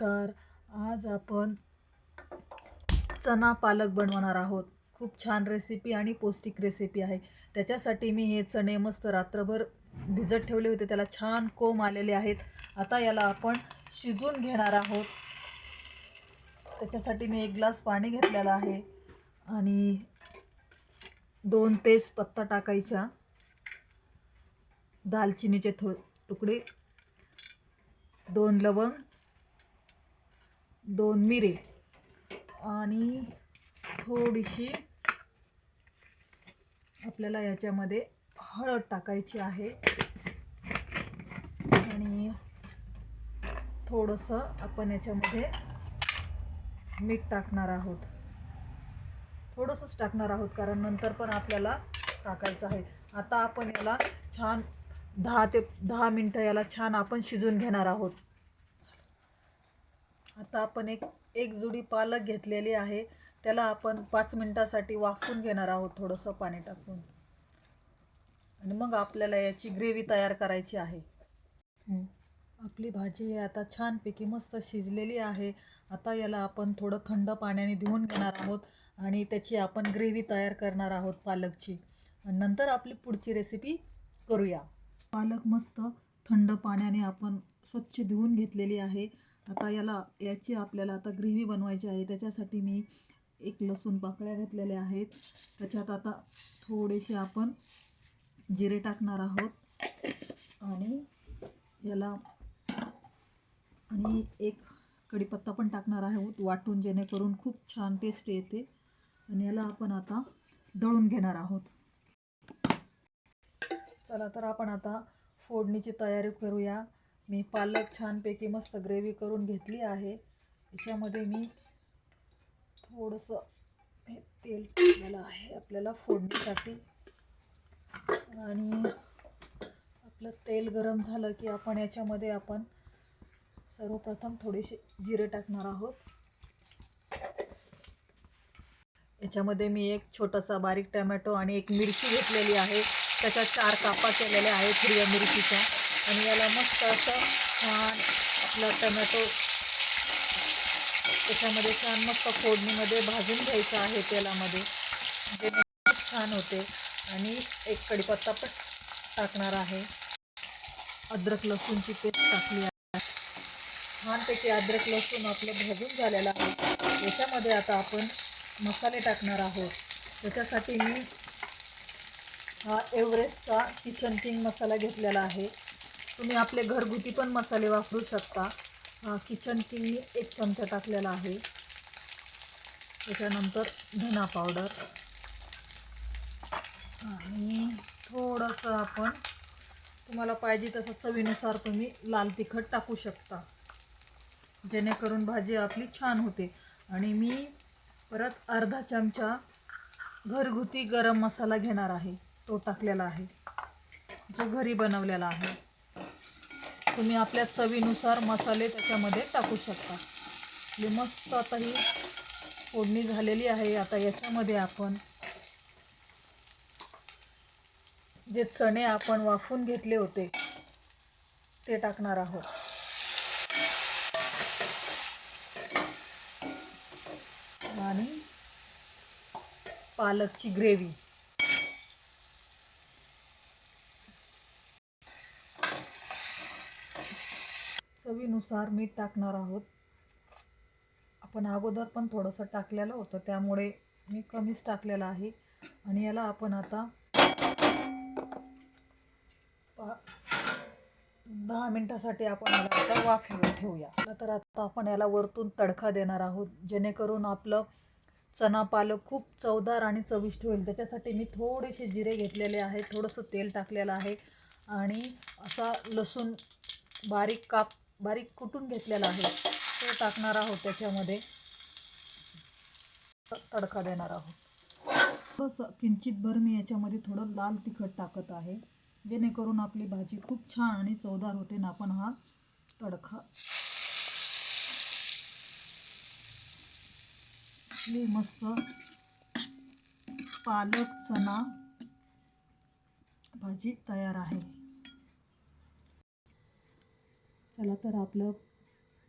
नमस्कार. आज आपण चना पालक बनवणार आहोत. खूप छान रेसिपी आणि पौष्टिक रेसिपी आहे. त्याच्यासाठी मी हे चणे मस्त रात्रभर भिजत ठेवले होते. त्याला छान कोंब आलेले आहेत. आता याला आपण शिजून घेणार आहोत. त्याच्यासाठी मी एक ग्लास पाणी घेतलेलं आहे. आणि दोन तेजपत्ता टाकायच्या दालचिनीचे थो तुकडे. दोन लवंग. दोन मिरे. आणि थोडीशी आपल्याला याच्यामध्ये हळद टाकायची आहे. आणि थोडंसं आपण याच्यामध्ये मीठ टाकणार आहोत. थोडंसंच टाकणार आहोत कारण नंतर पण आपल्याला टाकायचं आहे. आता आपण याला छान दहा ते दहा मिनटं याला छान आपण शिजून घेणार आहोत. आता आपण एक एक जुडी पालक घेतलेली आहे. त्याला आपण पाच मिनटासाठी वाफवून घेणार आहोत थोडंसं पाणी टाकून. आणि मग आपल्याला याची ग्रेव्ही तयार करायची आहे. आपली भाजी आता छानपैकी मस्त शिजलेली आहे. आता याला आपण थोडं थंड पाण्याने धुवून घेणार आहोत आणि त्याची आपण ग्रेव्ही तयार करणार आहोत पालकची. नंतर आपली पुढची रेसिपी करूया. पालक मस्त थंड पाण्याने आपण स्वच्छ धुवून घेतलेली आहे. आता याला याची आपल्याला आता ग्रेव्ही बनवायची आहे. त्याच्यासाठी मी एक लसूण पाकळ्या घेतलेल्या आहेत. त्याच्यात आता थोडेसे आपण जिरे टाकणार आहोत. आणि याला आणि एक कढीपत्ता पण टाकणार आहोत वाटून जेणेकरून खूप छान टेस्ट येते. आणि याला आपण आता दळून घेणार आहोत. चला तर आपण आता फोडणीची तयारी करूया. मी पालक छानपैकी मस्त ग्रेव्ही करून घेतली आहे. याच्यामध्ये मी थोडंसं हे तेल टाकलेलं आहे आपल्याला फोडणीसाठी. आणि आपलं तेल गरम झालं की आपण याच्यामध्ये आपण सर्वप्रथम थोडेसे जिरे टाकणार आहोत. याच्यामध्ये मी एक छोटासा बारीक टमॅटो आणि एक मिरची घेतलेली आहे. त्याच्या चार कापा केलेल्या आहेत हिरव्या मिरचीच्या. आणि याला मस्त असं छान आपला टमॅटो त्याच्यामध्ये छान मस्त फोडणीमध्ये भाजून घ्यायचं आहे तेलामध्ये. जे खूप छान होते. आणि एक कढीपत्ता पण टाकणार आहे. अद्रक लसूणची पेस्ट टाकली आहे. छानपैकी अद्रक लसूण आपलं भाजून झालेलं आहे. याच्यामध्ये आता आपण मसाले टाकणार आहोत. त्याच्यासाठी मी हा एव्हरेस्टचा किचन किंग मसाला घेतलेला आहे. तुम्ही आपले घरगुती पण मसाले वापरू शकता. किचन किंग एक चमचा टाकलेला आहे. त्याच्यानंतर धना पावडर आणि थोडंसं आपण तुम्हाला पाहिजे तसं चवीनुसार तुम्ही लाल तिखट टाकू शकता. जेणेकरून भाजी आपली छान होते. आणि मी परत अर्धा चमचा घरगुती गरम मसाला घेणार आहे. तो टाकलेला आहे. जो घरी बनवलेला आहे. तुम्ही आपल्या चवीनुसार मसाले त्याच्यामध्ये टाकू शकता. हे मस्त आता ही फोडणी झालेली आहे. आता याच्यामध्ये आपण जे चणे आपण वाफून घेतले होते ते टाकणार आहोत. आणि पालकची ग्रेव्ही. चवीनुसार मीठ टाकणार आहोत. आपण अगोदर पण थोडंसं टाकलेलं होतं त्यामुळे मी कमीच टाकलेलं आहे. आणि याला आपण आता पा दहा मिनटासाठी आपण याला आता वाफेवर ठेवूया. तर आता आपण याला वरतून तडका देणार आहोत जेणेकरून आपलं चना पालक खूप चवदार आणि चविष्ट होईल. त्याच्यासाठी मी थोडेसे जिरे घेतलेले आहे थोडंसं तेल टाकलेलं आहे. आणि असा लसूण बारीक काप बारीक कुटून घेतलेला आहे. तो टाकणार आहोत त्याच्यामध्ये. तडका देणार आहोत. थोडंसं किंचित भर मी याच्यामध्ये थोडं लाल तिखट टाकत आहे. जेणेकरून आपली भाजी खूप छान आणि चवदार होते ना आपण हा तडका आपली मस्त पालक चना भाजी तयार आहे. चला तर आपलं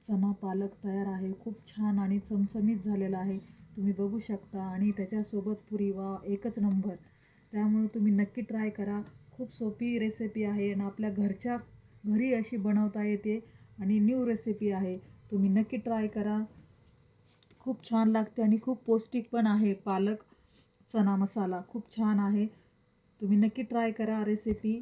चना पालक तयार आहे. खूप छान आणि चमचमीत झालेला आहे. तुम्ही बघू शकता आणि त्याच्यासोबत पुरी वा एकच नंबर. त्यामुळे तुम्ही नक्की ट्राय करा. खूप सोपी रेसिपी आहे आणि आपल्या घरच्या घरी अशी बनवता येते आणि न्यू रेसिपी आहे. तुम्ही नक्की ट्राय करा. खूप छान लागते आणि खूप पौष्टिक पण आहे पालक चना मसाला. खूप छान आहे. तुम्ही नक्की ट्राय करा रेसिपी.